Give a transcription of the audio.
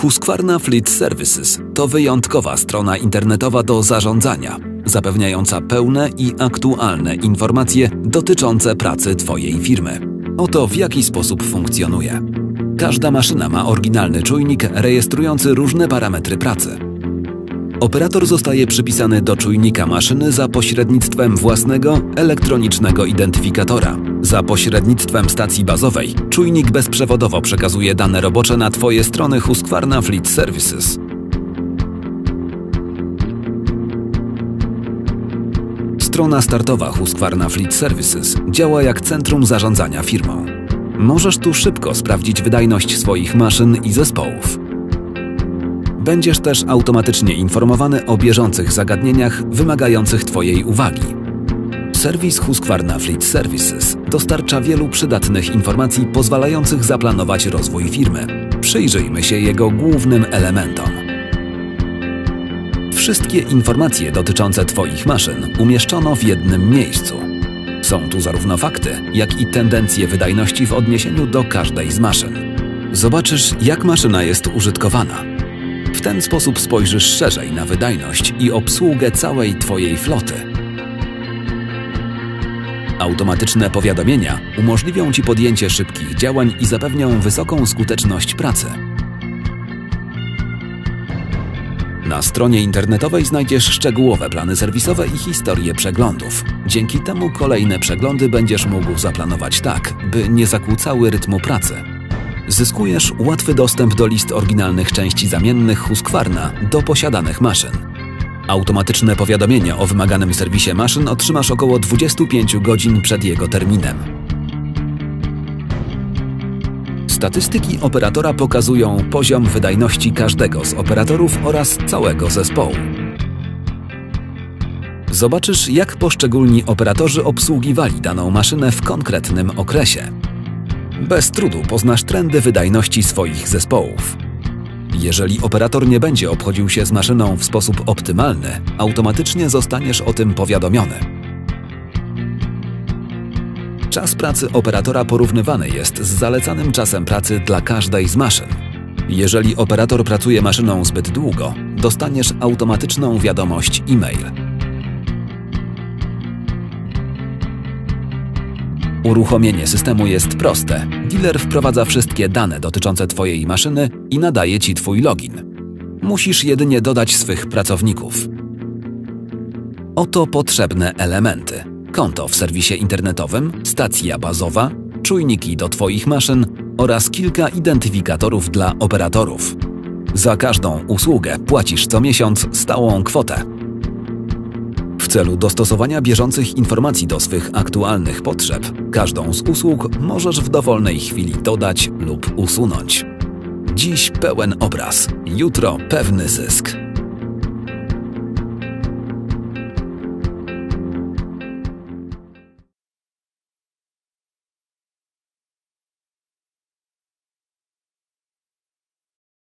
Husqvarna Fleet Services to wyjątkowa strona internetowa do zarządzania, zapewniająca pełne i aktualne informacje dotyczące pracy Twojej firmy. Oto w jaki sposób funkcjonuje. Każda maszyna ma oryginalny czujnik rejestrujący różne parametry pracy. Operator zostaje przypisany do czujnika maszyny za pośrednictwem własnego elektronicznego identyfikatora. Za pośrednictwem stacji bazowej czujnik bezprzewodowo przekazuje dane robocze na Twoje strony Husqvarna Fleet Services. Strona startowa Husqvarna Fleet Services działa jak centrum zarządzania firmą. Możesz tu szybko sprawdzić wydajność swoich maszyn i zespołów. Będziesz też automatycznie informowany o bieżących zagadnieniach wymagających Twojej uwagi. Serwis Husqvarna Fleet Services dostarcza wielu przydatnych informacji pozwalających zaplanować rozwój firmy. Przyjrzyjmy się jego głównym elementom. Wszystkie informacje dotyczące Twoich maszyn umieszczono w jednym miejscu. Są tu zarówno fakty, jak i tendencje wydajności w odniesieniu do każdej z maszyn. Zobaczysz, jak maszyna jest użytkowana. W ten sposób spojrzysz szerzej na wydajność i obsługę całej Twojej floty. Automatyczne powiadomienia umożliwią Ci podjęcie szybkich działań i zapewnią wysoką skuteczność pracy. Na stronie internetowej znajdziesz szczegółowe plany serwisowe i historię przeglądów. Dzięki temu kolejne przeglądy będziesz mógł zaplanować tak, by nie zakłócały rytmu pracy. Zyskujesz łatwy dostęp do list oryginalnych części zamiennych Husqvarna do posiadanych maszyn. Automatyczne powiadomienia o wymaganym serwisie maszyn otrzymasz około 25 godzin przed jego terminem. Statystyki operatora pokazują poziom wydajności każdego z operatorów oraz całego zespołu. Zobaczysz, jak poszczególni operatorzy obsługiwali daną maszynę w konkretnym okresie. Bez trudu poznasz trendy wydajności swoich zespołów. Jeżeli operator nie będzie obchodził się z maszyną w sposób optymalny, automatycznie zostaniesz o tym powiadomiony. Czas pracy operatora porównywany jest z zalecanym czasem pracy dla każdej z maszyn. Jeżeli operator pracuje maszyną zbyt długo, dostaniesz automatyczną wiadomość e-mail. Uruchomienie systemu jest proste. Dealer wprowadza wszystkie dane dotyczące Twojej maszyny i nadaje Ci Twój login. Musisz jedynie dodać swych pracowników. Oto potrzebne elementy: konto w serwisie internetowym, stacja bazowa, czujniki do Twoich maszyn oraz kilka identyfikatorów dla operatorów. Za każdą usługę płacisz co miesiąc stałą kwotę. Celu dostosowania bieżących informacji do swych aktualnych potrzeb, każdą z usług możesz w dowolnej chwili dodać lub usunąć. Dziś pełen obraz, jutro pewny zysk.